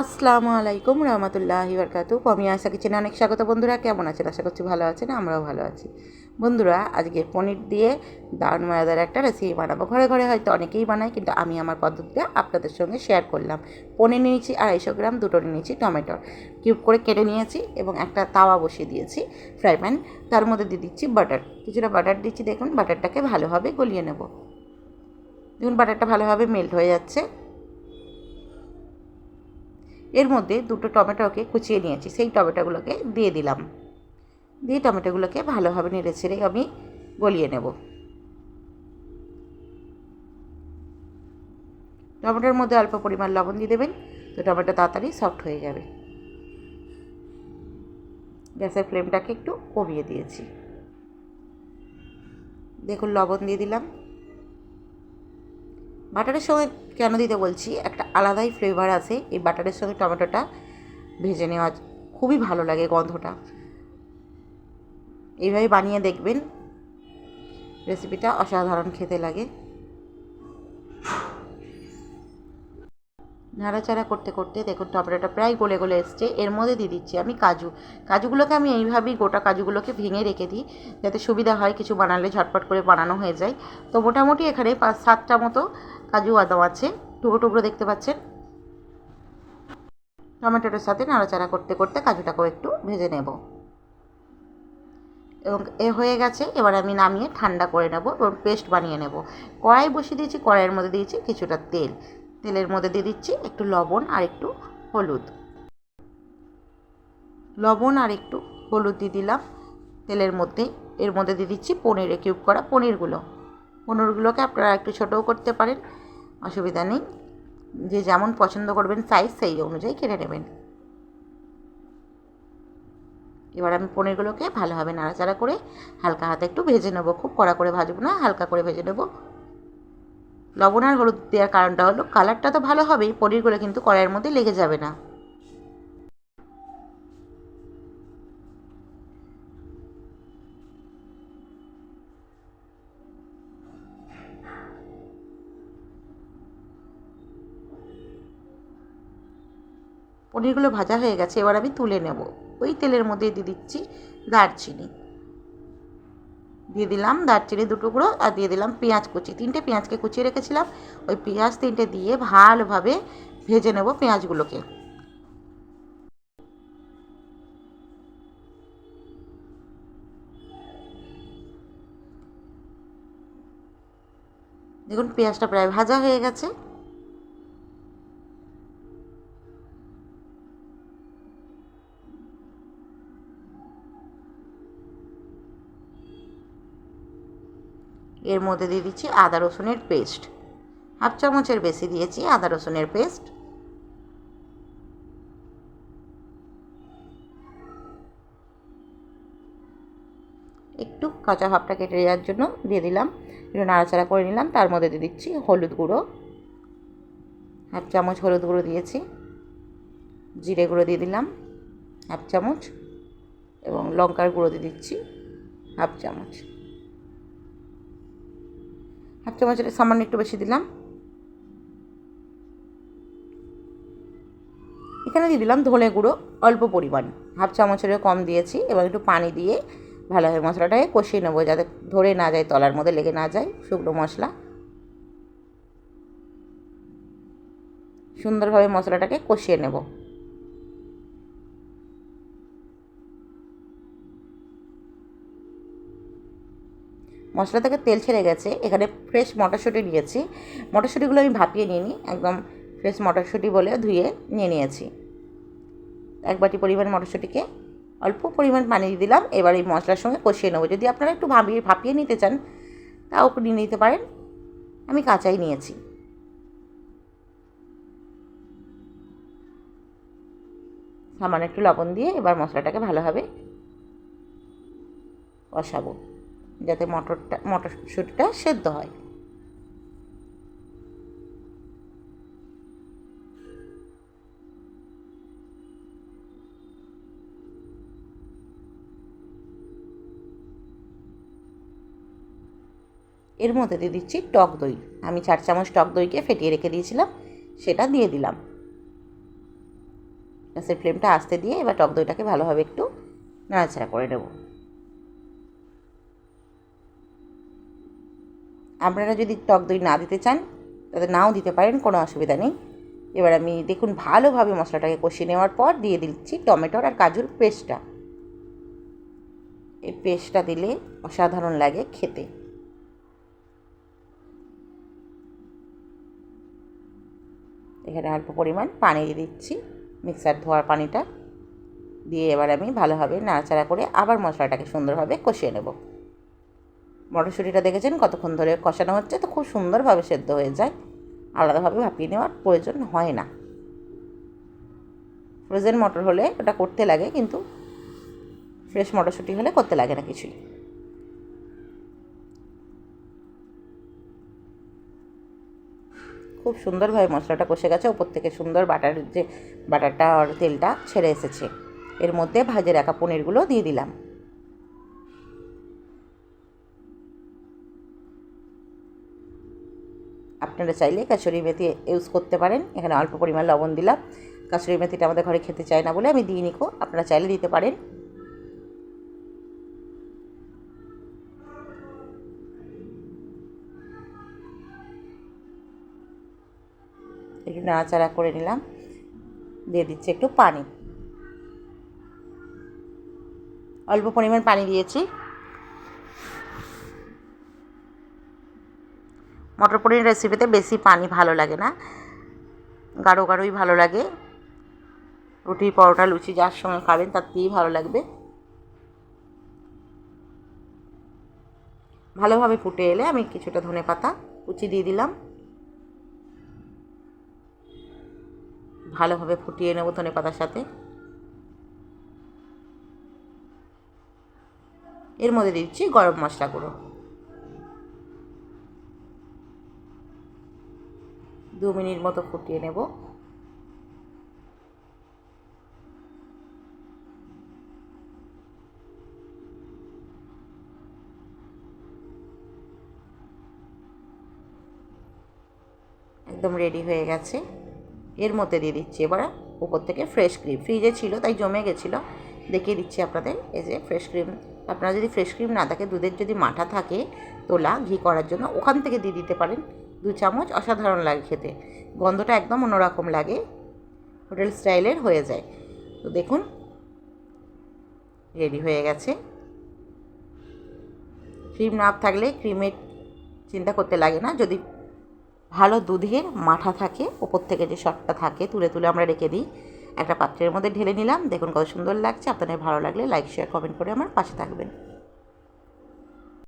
আসসালামু আলাইকুম রহমতুল্লাহি বরকাতু আমি আশা কিচেনে অনেক স্বাগত। বন্ধুরা, কেমন আছেন? আশা করছি ভালো আছেন, আমরাও ভালো আছি। বন্ধুরা, আজকে পনির দিয়ে দারুণ মজাদার একটা রেসিপি বানাবো। ঘরে ঘরে হয়তো অনেকেই বানায়, কিন্তু আমি আমার পদ্ধতিটা আপনাদের সঙ্গে শেয়ার করলাম। পনির নিয়েছি আড়াইশো গ্রাম, দুটো নিয়েছি টমেটো। কিউব করে কেটে নিয়েছি এবং একটা তাওয়া বসিয়ে দিয়েছি ফ্রাই প্যান তার মধ্যে দিয়ে দিচ্ছি বাটার কিছুটা বাটার দিচ্ছি। দেখুন বাটারটাকে ভালোভাবে গলিয়ে নেব। দেখুন বাটারটা ভালোভাবে মেল্ট হয়ে যাচ্ছে। এর মধ্যে দুটো টমেটোকে কুচিয়ে নিয়েছি, সেই টমেটোগুলোকে দিয়ে দিলাম। দিয়ে টমেটোগুলোকে ভালোভাবে নেড়ে ছেড়ে আমি গলিয়ে নেব। টমেটোর মধ্যে অল্প পরিমাণ লবণ দিয়ে দেবেন, তো টমেটো তাড়াতাড়ি সফট হয়ে যাবে। গ্যাসের ফ্লেমটাকে একটু কমিয়ে দিয়েছি। দেখুন, লবণ দিয়ে দিলাম। বাটারের সঙ্গে কেন দিতে বলছি? একটা আলাদাই ফ্লেভার আছে। এই বাটারের সঙ্গে টমেটোটা ভেজে নেওয়া খুবই ভালো লাগে গন্ধটা। এইভাবে বানিয়ে দেখবেন। রেসিপিটা অসাধারণ খেতে লাগে। নাড়াচাড়া করতে করতে দেখুন, টমেটোটা প্রায় গলে গলে এসছে। এর মধ্যে দিয়ে দিচ্ছি আমি কাজু। কাজুগুলোকে আমি এইভাবেই গোটা কাজুগুলোকে ভেঙে রেখে দিই, যাতে সুবিধা হয়। কিছু বানালে ঝটপট করে বানানো হয়ে যায়। তো মোটামুটি এখানে পাঁচ সাতটা মতো কাজু বাদাম আছে, টুকরো টুকরো দেখতে পাচ্ছেন। টমেটোটার সাথে নাড়াচাড়া করতে করতে কাজুটাকেও একটু ভেজে নেব। এবং এ হয়ে গেছে, এবার আমি নামিয়ে ঠান্ডা করে নেব এবং পেস্ট বানিয়ে নেব। কড়াই বসিয়ে দিয়েছি, কড়াইয়ের মধ্যে দিয়েছি কিছুটা তেল। তেলের মধ্যে দিয়ে দিচ্ছি একটু লবণ আর একটু হলুদ। লবণ আর একটু হলুদ দিয়ে দিলাম। তেলের মধ্যে, এর মধ্যে দিয়ে দিচ্ছি পনিরে কিউব করা পনিরগুলো। পনিরগুলোকে আপনারা একটু ছোটও করতে পারেন অসুবিধা নেই। যে যেমন পছন্দ করবেন সাইজ সেই অনুযায়ী কেটে নেবেন। এবার আমি পনিরগুলোকে ভালোভাবে নাড়াচাড়া করে হালকা হাতে একটু ভেজে নেব। খুব কড়া করে ভাজবো না, হালকা করে ভেজে নেব। লবণ আর হলুদ দেওয়ার কারণটা হলো কালারটা তো ভালো হবেই, পনিরগুলো কিন্তু কড়াইয়ের মধ্যে লেগে যাবে না। পনিরগুলো ভাজা হয়ে গেছে, এবার আমি তুলে নেব। ওই তেলের মধ্যে দিয়ে দিচ্ছি দারচিনি। দিয়ে দিলাম দারচিনি টুকরো আর দিয়ে দিলাম পেঁয়াজ কুচি। তিনটে পেঁয়াজকে কুচিয়ে রেখেছিলাম। ওই পেঁয়াজ তিনটে দিয়ে ভালোভাবে ভেজে নেব পেঁয়াজগুলোকে। দেখুন, পেঁয়াজটা প্রায় ভাজা হয়ে গেছে। এর মধ্যে দিয়ে দিচ্ছি আদা রসুনের পেস্ট। হাফ চামচের বেশি দিয়েছি আদা রসুনের পেস্ট। একটু কাঁচা ভাবটা কেটে দেওয়ার জন্য দিয়ে দিলাম। একটু নাড়াচাড়া করে নিলাম। তার মধ্যে দিয়ে দিচ্ছি হলুদ গুঁড়ো। হাফ চামচ হলুদ গুঁড়ো দিয়েছি। জিরে গুঁড়ো দিয়ে দিলাম হাফ চামচ এবং লঙ্কার গুঁড়ো দিয়ে দিচ্ছি হাফ চামচ। হাফ চামচের সামান্য একটু বেশি দিলাম। এখানে দিয়ে দিলাম ধনে গুঁড়ো, অল্প পরিমাণ। হাফ চামচেরও কম দিয়েছি এবং একটু পানি দিয়ে ভালোভাবে মশলাটাকে কষিয়ে নেব যাতে ধরে না যায়, তলার মধ্যে লেগে না যায় শুকনো মশলা। সুন্দরভাবে মশলাটাকে কষিয়ে নেব। মশলা থেকে তেল ছেড়ে গেছে। এখানে ফ্রেশ মটরশুঁটি নিয়েছি। মটরশুঁটিগুলো আমি ভাপিয়ে নিয়ে নিই একদম ফ্রেশ মটরশুঁটি বলে ধুয়ে নিয়ে নিয়েছি। এক বাটি পরিমাণ মটরশুঁটিকে অল্প পরিমাণ পানি দিলাম, এবার এই মশলার সঙ্গে কষিয়ে নেব। যদি আপনারা একটু ভাবিয়ে ভাপিয়ে নিতে চান, তাও নিয়ে নিতে পারেন। আমি কাঁচাই নিয়েছি। সামান্য একটু লবণ দিয়ে এবার মশলাটাকে ভালোভাবে কষাবো। যাতে মটরটা, মটরশুঁটিটা সেদ্ধ হয়। এর মধ্যে দিয়ে দিচ্ছি টক দই। আমি চার চামচ টক দইকে ফেটিয়ে রেখে দিয়েছিলাম, সেটা দিয়ে দিলাম। গ্যাসের ফ্লেমটা আস্তে দিয়ে এবার টক দইটাকে ভালোভাবে একটু নাড়াচাড়া করে নেব। আপনারা যদি টক দই না দিতে চান তাতে নাও দিতে পারেন, কোনো অসুবিধা নেই। এবার আমি দেখুন ভালোভাবে মশলাটাকে কষিয়ে নেওয়ার পর দিয়ে দিচ্ছি টমেটোর আর কাজুর পেস্টটা। এই পেস্টটা দিলে অসাধারণ লাগে খেতে। এখানে অল্প পরিমাণ পানি দিয়ে দিচ্ছি, মিক্সার ধোয়ার পানিটা। দিয়ে এবার আমি ভালোভাবে নাড়াচাড়া করে আবার মশলাটাকে সুন্দরভাবে কষিয়ে নেব। মটরশুঁটিটা দেখেছেন? কতক্ষণ ধরে কষানো হচ্ছে তো খুব সুন্দরভাবে সেদ্ধ হয়ে যায়। আলাদাভাবে ভাপিয়ে নেওয়ার প্রয়োজন হয় না। ফ্রোজেন মটর হলে ওটা করতে লাগে কিন্তু ফ্রেশ মটরশুঁটি হলে করতে লাগে না কিছুই। খুব সুন্দরভাবে মশলাটা কষে গেছে। ওপর থেকে সুন্দর বাটার যে বাটারটা আর তেলটা ছেড়ে এসেছে। এর মধ্যে ভাজে রাখা পনিরগুলো দিয়ে দিলাম। আপনারা চাইলে কাসুরি মেথি ইউজ করতে পারেন। এখানে অল্প পরিমাণ লবণ দিলাম। কাসুরি মেথিটা আমাদের ঘরে খেতে চায় না বলে আমি দিই নিকো আপনারা চাইলে দিতে পারেন। একটু নাড়াচাড়া করে নিলাম। দিয়ে দিচ্ছি একটু পানি। অল্প পরিমাণ পানি দিয়েছি। মটর পনির রেসিপিতে বেশি পানি ভালো লাগে না। গাঢ় গাঢ়ই ভালো লাগে। রুটি পরোটা, লুচি যার সঙ্গে খাবেন তার দিয়েই ভালো লাগবে। ভালোভাবে ফুটে এলে আমি কিছুটা ধনে পাতা কুচি দিয়ে দিলাম। ভালোভাবে ফুটিয়ে নেব ধনে পাতার সাথে। এর মধ্যে দিচ্ছি গরম মশলা গুঁড়ো। দু মিনিট মতো ফুটিয়ে নেব। একদম রেডি হয়ে গেছে। এর মধ্যে দিয়ে দিচ্ছি এবার উপর থেকে ফ্রেশ ক্রিম ফ্রিজে ছিল, তাই জমে গেছিল। দেখিয়ে দিচ্ছি আপনাদের, এই যে ফ্রেশ ক্রিম আপনারা যদি ফ্রেশ ক্রিম না থাকে, দুধের যদি মাঠা থাকে, তোলা, ঘি করার জন্য, ওখান থেকে দিয়ে দিতে পারেন। দু চামচ অসাধারণ লাগে খেতে। গন্ধটা একদম অন্যরকম লাগে। হোটেল স্টাইলের হয়ে যায়। তো দেখুন, রেডি হয়ে গেছে। ক্রিম না থাকলে ক্রিমের চিন্তা করতে লাগে না। যদি ভালো দুধের মাঠা থাকে, ওপর থেকে যে শটটা থাকে, তুলে তুলে আমরা রেখে দিই। একটা পাত্রের মধ্যে ঢেলে নিলাম। দেখুন কত সুন্দর লাগছে। আপনাদের ভালো লাগলে লাইক শেয়ার কমেন্ট করে আমার পাশে থাকবেন।